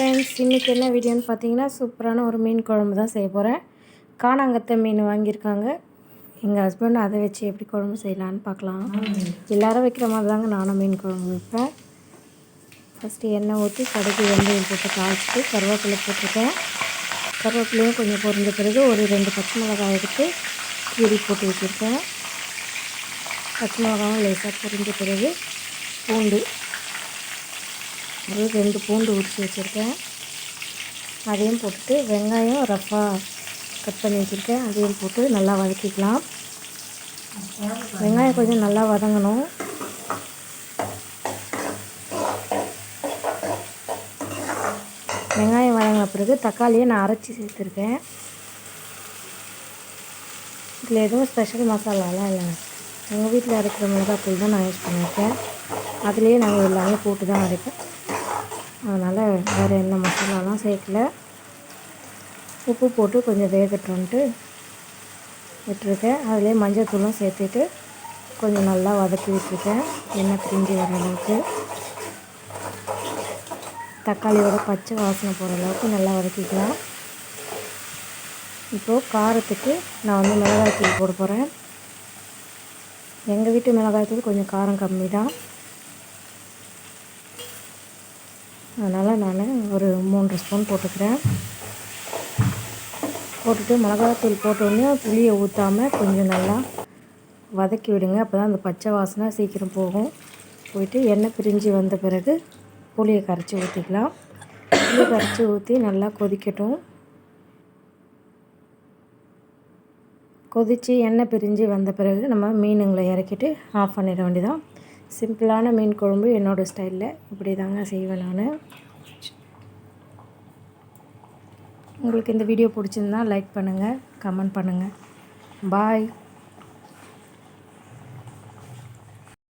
Friends இன்றைக்கி என்ன வீடியோன்னு பார்த்தீங்கன்னா சூப்பரான ஒரு மீன் குழம்பு தான் செய்ய போகிறேன் காணாங்கத்தை மீன் வாங்கியிருக்காங்க. எங்கள் ஹஸ்பண்ட் அதை வச்சு எப்படி குழம்பு செய்யலான்னு பார்க்கலாம். எல்லோரும் வைக்கிற மாதிரி தாங்க நானும் மீன் குழம்பு வைப்பேன். ஃபஸ்ட்டு எண்ணெய் ஊற்றி கடுகு வெந்தயம் போட்டு காய்ச்சிட்டு கருவேப்பிலை போட்டிருக்கேன். கருவேப்பிலையும் கொஞ்சம் பொரிஞ்ச பிறகு ஒரு ரெண்டு பச்சை மிளகாய் எடுத்து கீரி போட்டு வச்சுருக்கேன். பச்சை மிளகாவும் லேசாக பொரிஞ்ச பிறகு பூண்டு ஒரு ரெண்டு பூண்டு உரிச்சு வச்சுருக்கேன். அதையும் போட்டுட்டு வெங்காயம் ரஃபாக கட் பண்ணி வச்சுருக்கேன். அதையும் போட்டு நல்லா வதக்கிக்கலாம். வெங்காயம் கொஞ்சம் நல்லா வதங்கணும். வெங்காயம் வதங்கின பிறகு தக்காளியை நான் அரைச்சி சேர்த்துருக்கேன். இதில் எதுவும் ஸ்பெஷல் மசாலாலாம் இல்லைங்க எங்கள் வீட்டில் அரைக்கிற மிளகாத்தூள் தான் நான் யூஸ் பண்ணியிருக்கேன். அதுலேயே நாங்கள் எல்லாமே போட்டு தான் அரைப்பேன். அதனால் வேறு எந்த மசாலாலாம் சேர்க்கல. உப்பு போட்டு கொஞ்சம் வேகட்டும்ன்ட்டு விட்டுருக்கேன். அதிலே மஞ்சள் தூளும் சேர்த்துட்டு கொஞ்சம் நல்லா வதக்கி விட்டுருக்கேன். எண்ணெய் பிரிஞ்சு வர அளவுக்கு. தக்காளியோட பச்சை வாசனை போகிற அளவுக்கு நல்லா வதக்கிக்கலாம். இப்போது காரத்துக்கு நான் வந்து மிளகாய் தூள் போட போகிறேன் எங்கள் வீட்டு மிளகாய் தூள் கொஞ்சம் காரம் கம்மி தான். அதனால் நான் ஒரு மூன்று ஸ்பூன் போட்டுக்கிறேன். போட்டுட்டு மிளகாத்தூள் போட்டோடனே புளியை ஊற்றாமல் கொஞ்சம் நல்லா வதக்கி விடுங்க. அப்போ தான் அந்த பச்சை வாசனை சீக்கிரம் போகும். போயிட்டு எண்ணெய் பிரிஞ்சு வந்த பிறகு புளியை கரைச்சி ஊற்றிக்கலாம் புளியை கரைச்சி ஊற்றி நல்லா கொதிக்கட்டும். கொதித்து எண்ணெய் பிரிஞ்சு வந்த பிறகு நம்ம மீனுங்களை இறக்கிட்டு ஆஃப் பண்ணிட வேண்டியதான் சிம்பிளான மீன் குழம்பு என்னோடய ஸ்டைலில் இப்படி தாங்க செய்வேன் நான். உங்களுக்கு இந்த வீடியோ பிடிச்சிருந்தா லைக் பண்ணுங்கள் கமெண்ட் பண்ணுங்கள் பாய்.